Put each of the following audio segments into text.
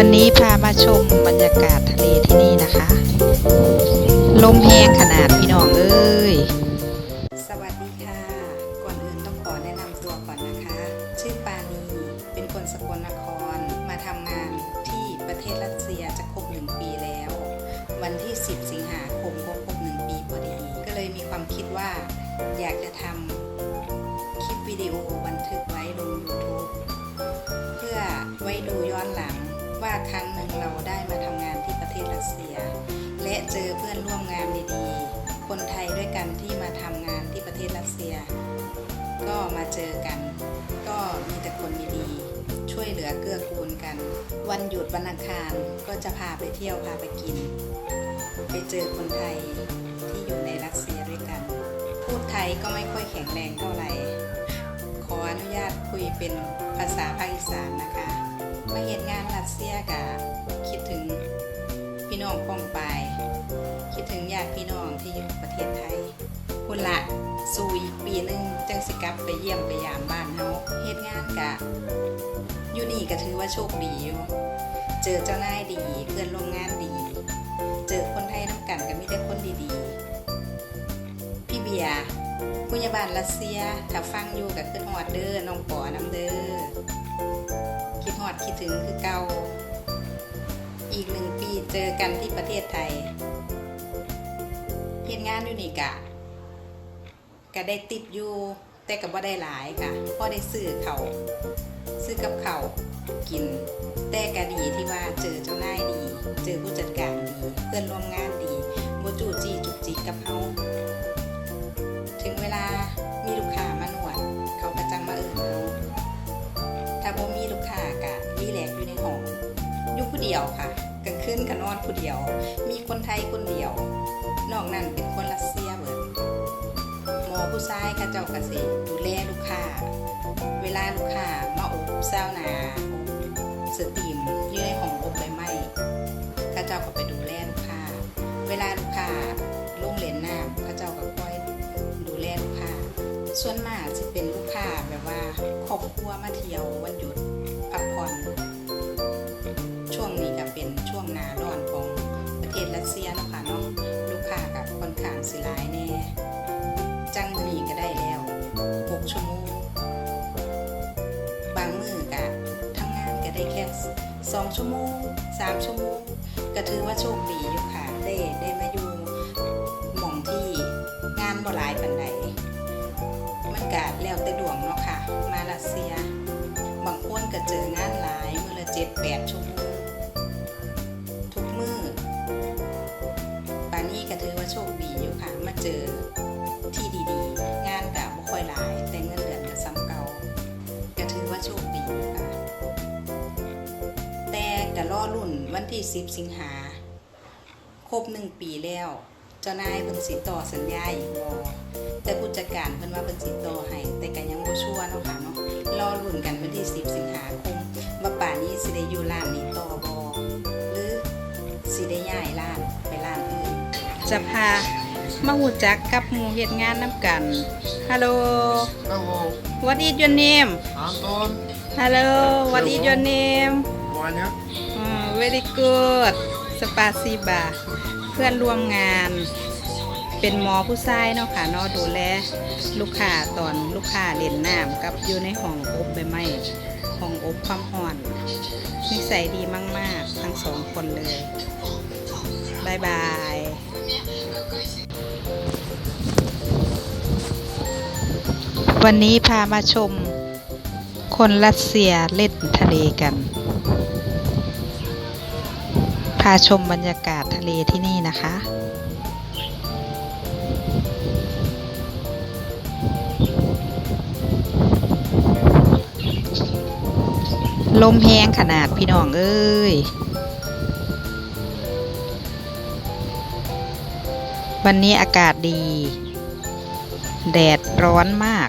วันนี้พามาชมบรรยากาศทะเลที่นี่นะคะ ลมแห้งขนาดพี่น้องเอ้ย สวัสดีค่ะ ก่อนอื่นต้องขอแนะนำตัวก่อนนะคะ ชื่อปานีเป็นคนสกลนคร มาทำงานที่ประเทศรัสเซียจะครบหนึ่งปีแล้ว วันที่ 10 สิงหาคมก็ครบหนึ่งปีพอดี ก็เลยมีความคิดว่าอยากจะทำคลิปวิดีโอบันทึกไว้ลง YouTube เพื่อไว้ดูย้อนหลัง ว่าครั้งหนึ่งเราได้มาทำงานที่ประเทศรัสเซีย และเจอเพื่อนร่วมงานดีๆ คนไทยด้วยกันที่มาทำงานที่ประเทศรัสเซีย ก็มาเจอกัน ก็มีแต่คนดีๆ ช่วยเหลือเกื้อกูลกัน วันหยุดวันอังคารก็จะพาไปเที่ยวพาไปกิน ไปเจอคนไทยที่อยู่ในรัสเซียด้วยกัน พูดไทยก็ไม่ค่อยแข็งแรงเท่าไหร่ขออนุญาตคุยเป็นภาษาภาคอีสานนะคะ มาเห็นงานรัสเซียกะคิดถึงพี่น้องป้องปายคิดถึงญาติพี่น้องที่อยู่ประเทศไทยคุณละสู่อีกปีหนึงจังสิกลับไปเยี่ยมไปยามบ้านเฮาเฮ็ดงานกะอยู่นี่ก็ถือว่าโชคดีอยู่เจอเจ้านายดีเพื่อนร่วมงานดี เจอคนไทยน้ำกันก็มีแต่คนดีๆ พี่เบียร์ผู้ใหญ่บ้านรัสเซียถ้าฟังอยู่ก็ขึ้นฮอดเด้อน้องปอน้ำเด้อ อดคิดถึงคือเก่าอีกหนึ่งปีเจอกันที่ประเทศไทยเพียนงานอยู่นี่กะก็ได้ติดอยู่แต่ก็บ่ได้หลายค่ะพอได้ซื้อเขาซื้อกับเขากิน แต่ก็ดีที่ว่าเจอเจ้านายดี เจอผู้จัดการดี เพื่อนร่วมงานดีบ่จูจีจุกจิกกับเฮาถึงเวลามีลูกค้า เดียวค่ะกลางคืนก็นอนผู้เดียว มีคนไทยคนเดียว นอกนั้นเป็นคนรัสเซียเบิดหมอผู้ชายเขาเจ้าก็สิดูแลลูกค้า เวลาลูกค้ามาอบซาวนาอบสตรีมยู่ในห้องอบใบไม้เขาเจ้าก็ไปดูแลลูกค้า เวลาลูกค้าลงเล่นน้ำเขาเจ้าก็คอยดูแลลูกค้า ส่วนมาก 2 ชั่วโมง 3 ชั่วโมง ก็ถือว่าโชคดีอยู่ค่ะ ได้ได้มาอยู่หม่องที่งานบ่หลายปานใดมันกะแล้วแต่ดวงเนาะค่ะ มาลัสเซีย บางคนก็เจองานหลายมือละเจ็ดแปดชั่วโมง จะลอรุ่นวันที่10สิงหา ครบหนึ่งปีแล้ว เจ้านายเพิ่นสิต่อสัญญาอีกบอแต่ผู้จัดการเพิ่นว่าเพิ่นสิต่อให้แต่กันยังบ่ชัวเนาะค่ะเนาะลอรุ่นกันวันที่10สิงหาคมว่าป่านี้สิได้อยู่ร้านนี้ต่อบอหรือสิได้ย้ายร้านไปร้านอื่นจะพามาหูจักกับหมู่เหตุงานน้ำกัน ฮัลโหล Hello, what is your name Anton. hello what is your name Vanya. อืม very good สปาซีบาเพื่อนร่วมงานเป็นหมอผู้ชายเนาะค่ะเนาะดูแลลูกค้าตอนลูกค้าเล่นน้ำกับอยู่ในห้องอบใบไม้ห้องอบความร้อนนิสัยดีมาก ๆ ทั้งสองคนเลยบายบายวันนี้พามาชมคนรัสเซียเล่นทะเลกันาชมบรรยากาศทะเลที่นี่นะคะ ลมแห้งขนาดพี่น้องเอ้ย วันนี้อากาศดี แดดร้อนมาก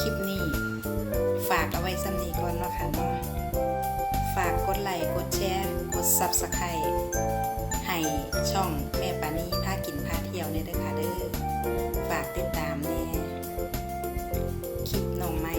คลิปนี้ ฝากเอาไว้สำนีก่อนเนาะค่ะเนาะฝากกดไลค์กดแชร์กด Subscribe ให้ช่องแม่ปานีพากินพาเที่ยวเนี่ยเด้อค่ะเด้อฝากติดตามแน่คลิปน้องไม่